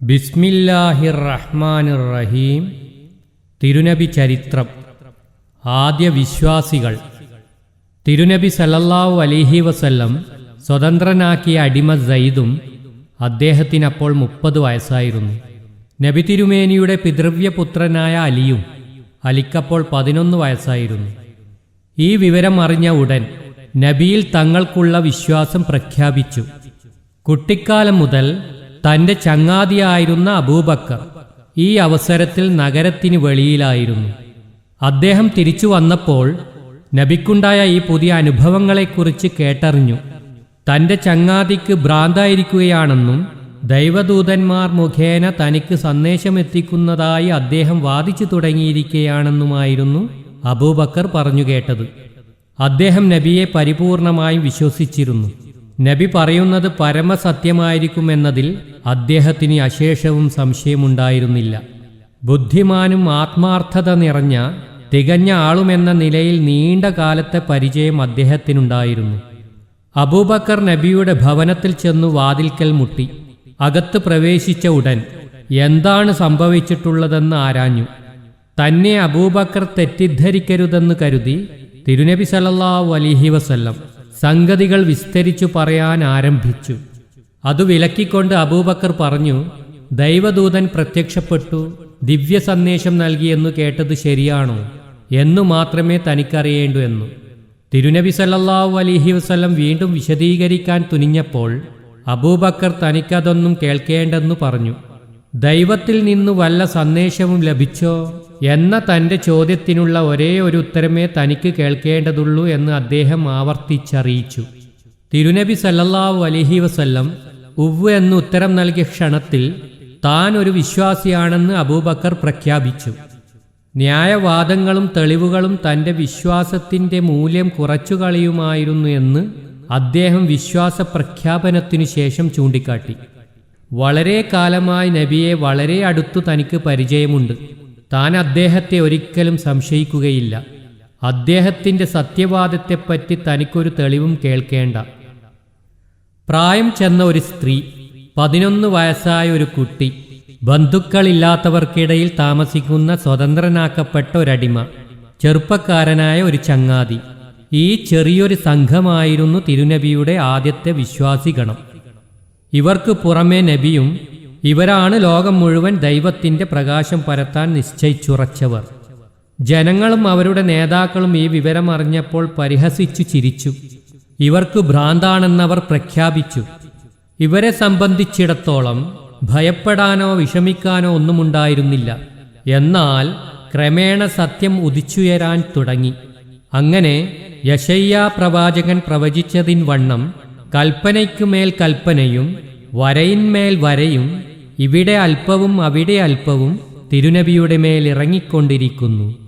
ബിസ്മില്ലാഹിർ റഹ്മാനിർ റഹീം തിരുനബി ചരിത്രം. ആദ്യ വിശ്വാസികൾ. തിരുനബി സല്ലല്ലാഹു അലൈഹി വസല്ലം സ്വതന്ത്രനാക്കിയ അടിമ സയ്യിദും അദ്ദേഹത്തിനപ്പോൾ മുപ്പത് വയസ്സായിരുന്നു. നബി തിരുമേനിയുടെ പിതൃവ്യപുത്രനായ അലിയും അലിക്കപ്പോൾ പതിനൊന്ന് വയസ്സായിരുന്നു. ഈ വിവരം അറിഞ്ഞ ഉടൻ നബിയിൽ തങ്ങൾക്കുള്ള വിശ്വാസം പ്രഖ്യാപിച്ചു. കുട്ടിക്കാലം മുതൽ തന്റെ ചങ്ങാതിയായിരുന്ന അബൂബക്കർ ഈ അവസരത്തിൽ നഗരത്തിന് വെളിയിലായിരുന്നു. അദ്ദേഹം തിരിച്ചു വന്നപ്പോൾ നബിക്കുണ്ടായ ഈ പുതിയ അനുഭവങ്ങളെക്കുറിച്ച് കേട്ടറിഞ്ഞു. തന്റെ ചങ്ങാതിക്ക് ഭ്രാന്തായിരിക്കുകയാണെന്നും ദൈവദൂതന്മാർ മുഖേന തനിക്ക് സന്ദേശമെത്തിക്കുന്നതായി അദ്ദേഹം വാദിച്ചു തുടങ്ങിയിരിക്കുകയാണെന്നുമായിരുന്നു അബൂബക്കർ പറഞ്ഞു കേട്ടത്. അദ്ദേഹം നബിയെ പരിപൂർണമായും വിശ്വസിച്ചിരുന്നു. നബി പറയുന്നത് പരമസത്യമായിരിക്കുമെന്നതിൽ അദ്ദേഹത്തിന് അശേഷവും സംശയമുണ്ടായിരുന്നില്ല. ബുദ്ധിമാനും ആത്മാർത്ഥത നിറഞ്ഞ തികഞ്ഞ ആളുമെന്ന നിലയിൽ നീണ്ട കാലത്തെ പരിചയം അദ്ദേഹത്തിനുണ്ടായിരുന്നു. അബൂബക്കർ നബിയുടെ ഭവനത്തിൽ ചെന്നു വാതിൽക്കൽ മുട്ടി. അകത്ത് പ്രവേശിച്ച ഉടൻ എന്താണ് സംഭവിച്ചിട്ടുള്ളതെന്ന് ആരാഞ്ഞു. തന്നെ അബൂബക്കർ തെറ്റിദ്ധരിക്കരുതെന്ന് കരുതി തിരുനബി സല്ലല്ലാഹു അലിഹി വസല്ലം സംഗതികൾ വിസ്തരിച്ചു പറയാൻ ആരംഭിച്ചു. അത് വിലക്കിക്കൊണ്ട് അബൂബക്കർ പറഞ്ഞു ദൈവദൂതൻ പ്രത്യക്ഷപ്പെട്ടു ദിവ്യ സന്ദേശം നൽകിയെന്നു കേട്ടത് ശരിയാണോ? എന്നു മാത്രമേ തനിക്കറിയേണ്ടു എന്നു. തിരുനബി സല്ലല്ലാഹു അലിഹി വസ്ലം വീണ്ടും വിശദീകരിക്കാൻ തുനിഞ്ഞപ്പോൾ അബൂബക്കർ തനിക്കതൊന്നും കേൾക്കേണ്ടെന്നു പറഞ്ഞു. ദൈവത്തിൽ നിന്നു വല്ല സന്ദേശവും ലഭിച്ചോ? എന്ന തന്റെ ചോദ്യത്തിനുള്ള ഒരേ ഒരു ഉത്തരമേ തനിക്ക് കേൾക്കേണ്ടതുള്ളൂ എന്ന് അദ്ദേഹം ആവർത്തിച്ചറിയിച്ചു. തിരുനബി സല്ലല്ലാഹു അലഹി വസല്ലം ഉവ്വ് എന്ന് ഉത്തരം നൽകിയ ക്ഷണത്തിൽ താൻ ഒരു വിശ്വാസിയാണെന്ന് അബൂബക്കർ പ്രഖ്യാപിച്ചു. ന്യായവാദങ്ങളും തെളിവുകളും തന്റെ വിശ്വാസത്തിന്റെ മൂല്യം കുറച്ചു കളിയുമായിരുന്നു എന്ന് അദ്ദേഹം വിശ്വാസ പ്രഖ്യാപനത്തിനു ശേഷം ചൂണ്ടിക്കാട്ടി. വളരെ കാലമായി നബിയെ വളരെ അടുത്തു തനിക്ക് പരിചയമുണ്ട്. താൻ അദ്ദേഹത്തെ ഒരിക്കലും സംശയിക്കുകയില്ല. അദ്ദേഹത്തിന്റെ സത്യവാദത്തെപ്പറ്റി തനിക്കൊരു തെളിവും കേൾക്കേണ്ട. പ്രായം ചെന്ന ഒരു സ്ത്രീ പതിനൊന്ന് വയസ്സായ ഒരു കുട്ടി ബന്ധുക്കളില്ലാത്തവർക്കിടയിൽ താമസിക്കുന്ന സ്വതന്ത്രനാക്കപ്പെട്ട ഒരടിമ ചെറുപ്പക്കാരനായ ഒരു ചങ്ങാതി. ഈ ചെറിയൊരു സംഘമായിരുന്നു തിരുനബിയുടെ ആദ്യത്തെ വിശ്വാസിഗണം. ഇവർക്ക് പുറമേ നബിയും ഇവരാണ് ലോകം മുഴുവൻ ദൈവത്തിന്റെ പ്രകാശം പരത്താൻ നിശ്ചയിച്ചുറച്ചവർ. ജനങ്ങളും അവരുടെ നേതാക്കളും ഈ വിവരം അറിഞ്ഞപ്പോൾ പരിഹസിച്ചു ചിരിച്ചു. ഇവർക്ക് ഭ്രാന്താണെന്നവർ പ്രഖ്യാപിച്ചു. ഇവരെ സംബന്ധിച്ചിടത്തോളം ഭയപ്പെടാനോ വിഷമിക്കാനോ ഒന്നുമുണ്ടായിരുന്നില്ല. എന്നാൽ ക്രമേണ സത്യം ഉദിച്ചുയരാൻ തുടങ്ങി. അങ്ങനെ യശയ്യ പ്രവാചകൻ പ്രവചിച്ചതിൻ വണ്ണം കൽപ്പനയ്ക്കുമേൽ കൽപ്പനയും വരയിന്മേൽ വരയും ഇവിടെ അല്പവും അവിടെ അല്പവും തിരുനബിയുടെ മേൽ ഇറങ്ങിക്കൊണ്ടിരിക്കുന്നു.